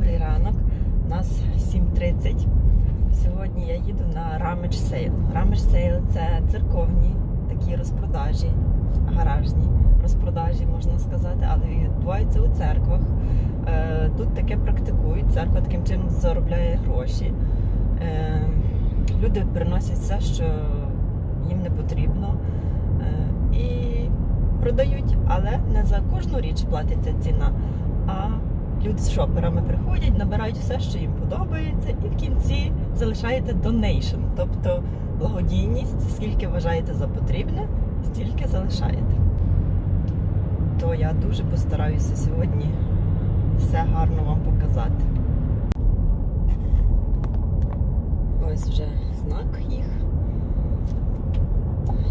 добрий ранок. У нас 7.30. Сьогодні я їду на Рамедж Сейл. Рамедж Сейл це церковні такі розпродажі, гаражні розпродажі, можна сказати, але відбуваються у церквах. Е, Тут таке практикують. Церква таким чином заробляє гроші. Е, Люди приносять все, що їм не потрібно. Е, І продають, але не за кожну річ платиться ціна. Люди з шоперами приходять, набирають все, що їм подобається, і в кінці залишаєте донейшн, тобто благодійність, скільки вважаєте за потрібне, стільки залишаєте. То я дуже постараюся сьогодні все гарно вам показати. Ось вже знак їх.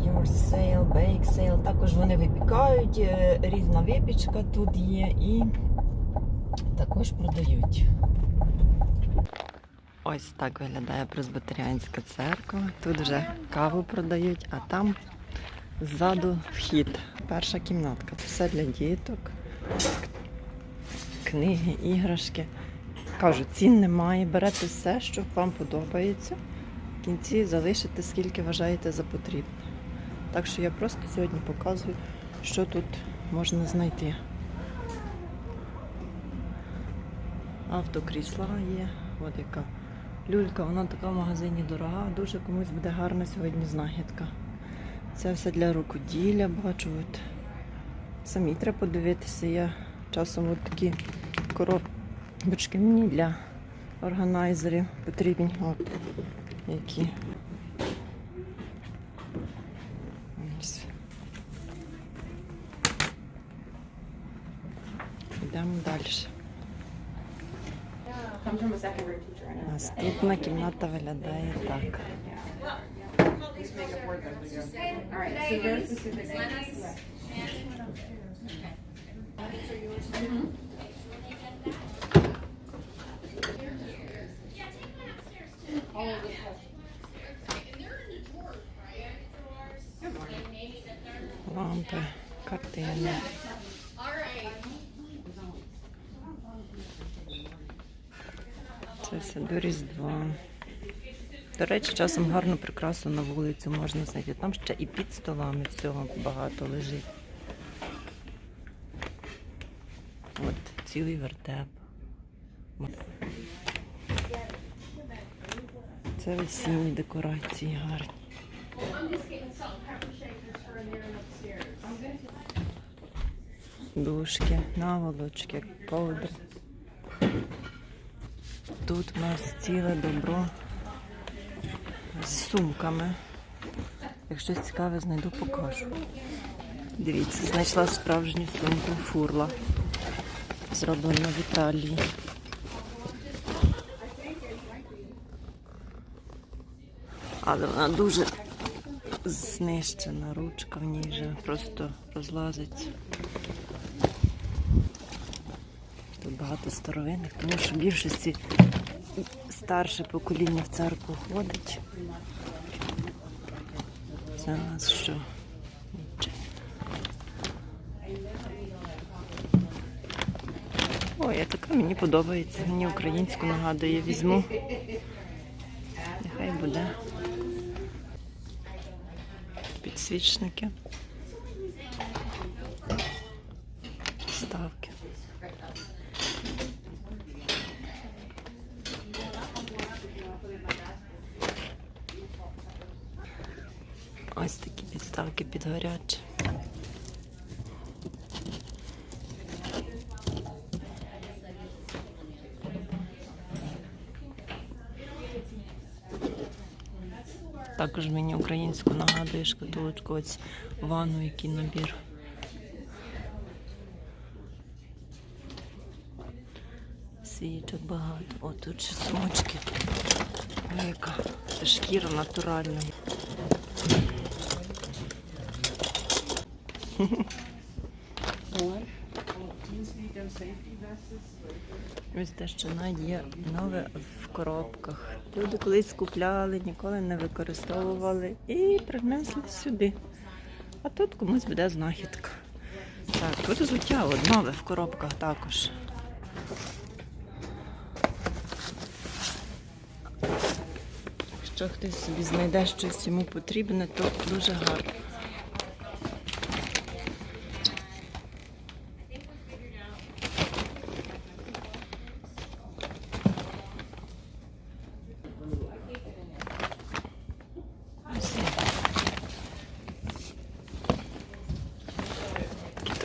Your sale, bake sale. Також вони випікають, е, різна випічка тут є і також продають. Ось так виглядає Пресбитеріанська церква. Тут вже каву продають, а там ззаду вхід. Перша кімнатка. Все для діток. Книги, іграшки. Кажу, цін немає. Берете все, що вам подобається. В кінці залишите, скільки вважаєте за потрібне. Так що я просто сьогодні показую, що тут можна знайти. Автокрісла є, от яка люлька, вона така в магазині дорога, дуже комусь буде гарна сьогодні знахідка. Це все для рукоділля, бачу. От. Самі треба подивитися. Я часом от такі коробочки мені для органайзерів потрібні. От які. Ось. Йдемо далі. Наступна кімната виглядає так. Just make Це все до Різдва. До речі, часом гарну прикрасу на вулицю можна знайти. Там ще і під столами всього багато лежить. От цілий вертеп. Це весільні декорації гарні. Дужки, наволочки, ковдри. Тут у нас ціле добро з сумками. Як щось цікаве знайду, покажу. Дивіться, знайшла справжню сумку фурла. Зроблена в Італії. Але вона дуже знищена, ручка в ній вже просто розлазиться. Тут багато старовинних, тому що в більшості старше покоління в церкву ходить. Це у нас що? Ой, я така мені подобається. Мені українську нагадує, візьму. Нехай буде. Підсвічники. Ставки. Ось такі підставки під гаряче. Також мені українську нагадує шкатулочку ось ванну, який набір. Свічок багато. О, тут ще сумочки. Яка це шкіра натуральна. Ось те, що є нове в коробках. Люди колись купляли, ніколи не використовували і принесли сюди. А тут комусь буде знахідка. Так, тут взуття нове в коробках також. Якщо хтось собі знайде щось йому потрібне, то дуже гарно.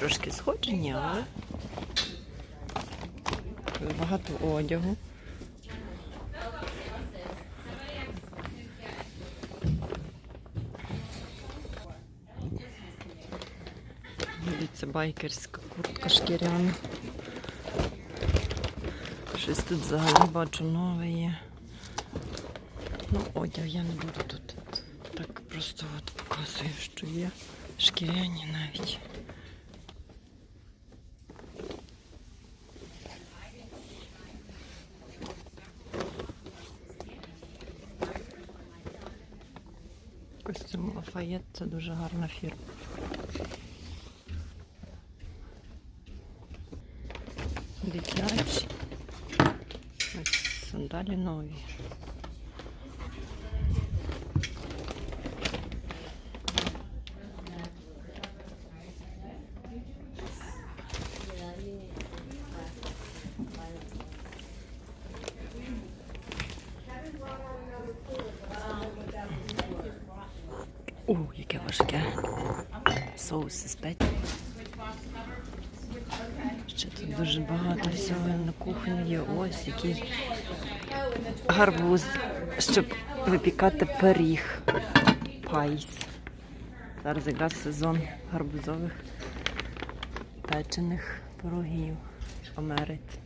Трошки сходжені, але багато одягу. Дивіться, байкерська куртка шкіряна. Щось тут взагалі бачу нове є. Ну, одяг я не буду тут. Так просто от показую, що є. Шкіряні навіть. Костюм це дуже гарна фірма. Дитячі. Ось сандалі нові. О, яке важке. Соуси спеці. Ще тут дуже багато всього на кухні є. Ось який гарбуз, щоб випікати пиріг. Пайс. Зараз якраз сезон гарбузових печених пирогів Америці.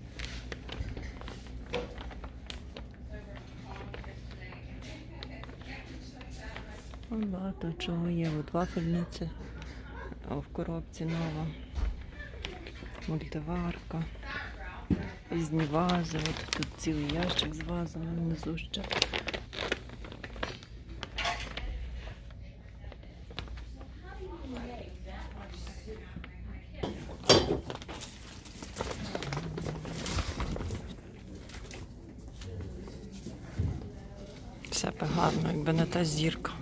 Багато чого є. От вафельниця в коробці нова. Мультиварка. Різні вази. От тут цілий ящик з вазами внизу ще. Все би гарно, якби не та зірка.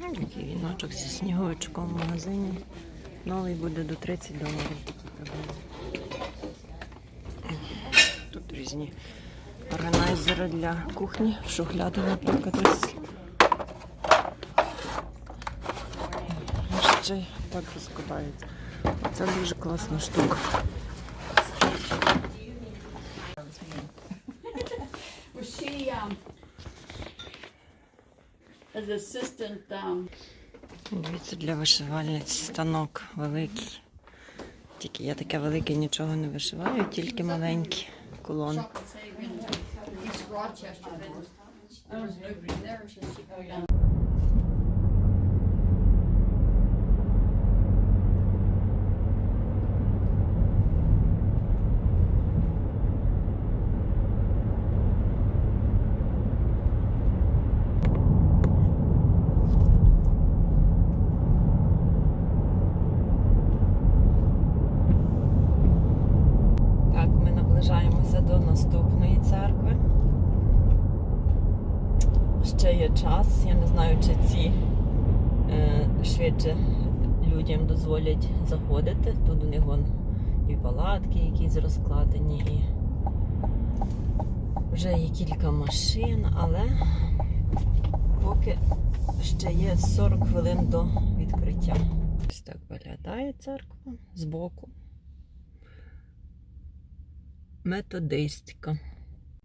Ну, Такий віночок зі сніговичком в магазині. Новий буде до 30 доларів. Тут різні органайзери для кухні, в шухляду, наприклад. Ще так розкладається. Це дуже класна штука. As assistant, um, Дивіться, для вишивальниць станок великий. Тільки я таке велике нічого не вишиваю, тільки маленькі колони. До наступної церкви. Ще є час. Я не знаю, чи ці е, швидше людям дозволять заходити. Тут у них вон і палатки якісь розкладені, і вже є кілька машин, але поки ще є 40 хвилин до відкриття. Ось так виглядає церква збоку методистика.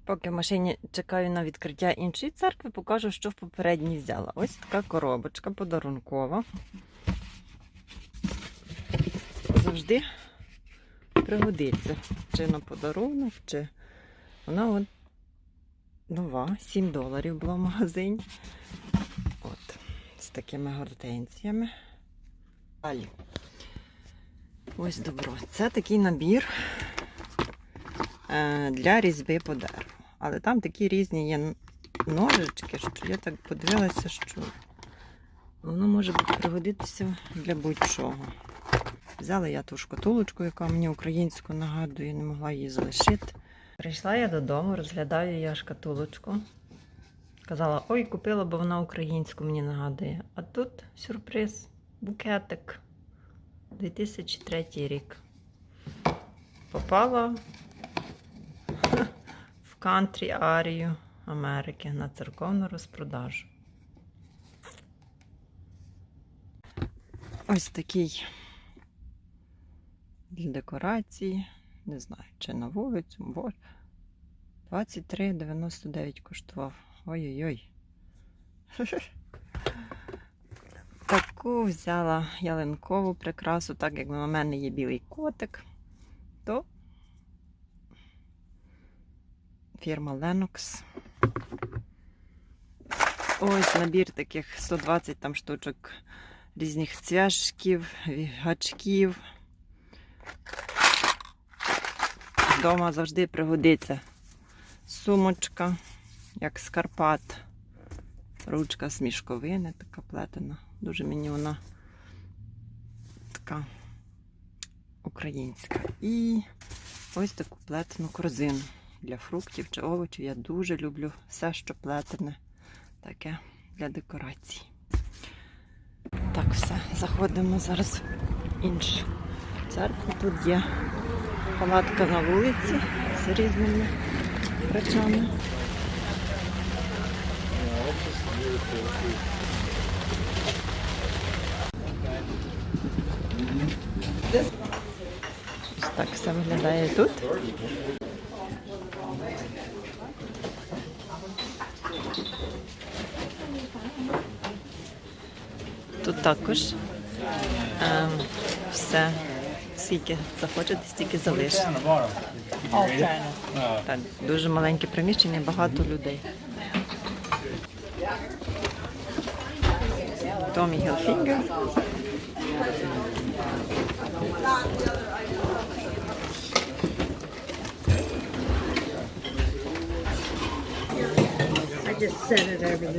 Поки в машині чекаю на відкриття іншої церкви, покажу, що в попередній взяла. Ось така коробочка подарункова. Завжди пригодиться. Чи на подарунок, чи вона от нова, 7 доларів була в магазині. От, з такими гортензіями. Далі. Ось добро. Це такий набір для різьби по дереву. Але там такі різні є ножички, що я так подивилася, що воно може пригодитися для будь-чого. Взяла я ту шкатулочку, яка мені українську нагадує, не могла її залишити. Прийшла я додому, розглядаю я шкатулочку. Казала, ой, купила, бо вона українську мені нагадує. А тут сюрприз, букетик. 2003 рік. Попала кантрі Арію Америки на церковну розпродажу. Ось такий для декорації. Не знаю, чи на вулицю, бо 23,99 коштував. Ой-ой-ой. Таку взяла ялинкову прикрасу, так як у мене є білий котик, то фірма Lennox. Ось набір таких 120 там штучок різних цвяшків, гачків. Вдома завжди пригодиться сумочка, як з Карпат. Ручка з мішковини, така плетена. Дуже мені вона така українська. І ось таку плетену корзину для фруктів чи овочів. Я дуже люблю все, що плетене, таке для декорацій. Так, все, заходимо зараз в іншу церкву. Тут є палатка на вулиці з різними речами. Ось так все виглядає тут. Тут також ем, все, скільки захочете, стільки залишите. Так, дуже маленьке приміщення, багато людей. Томі Гілфінгер. I just set it over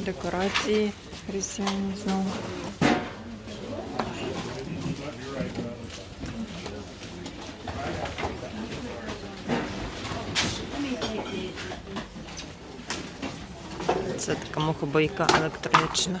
Декорації різдвяні знову. Це така мухобойка електрична.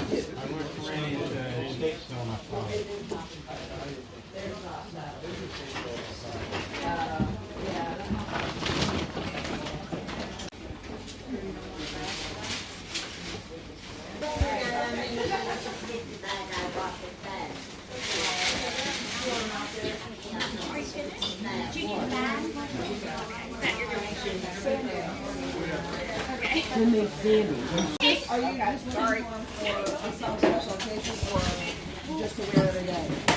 We'll Are you just looking for some special occasion or just to wear every day?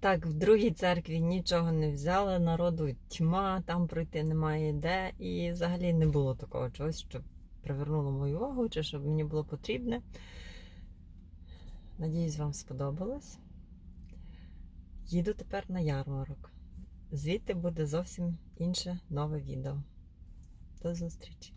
Так, в другій церкві нічого не взяли, народу тьма, там пройти немає де. І взагалі не було такого чогось, що привернуло мою увагу, чи щоб мені було потрібне. Надіюсь, вам сподобалось. Їду тепер на ярмарок. Звідти буде зовсім інше нове відео. До зустрічі!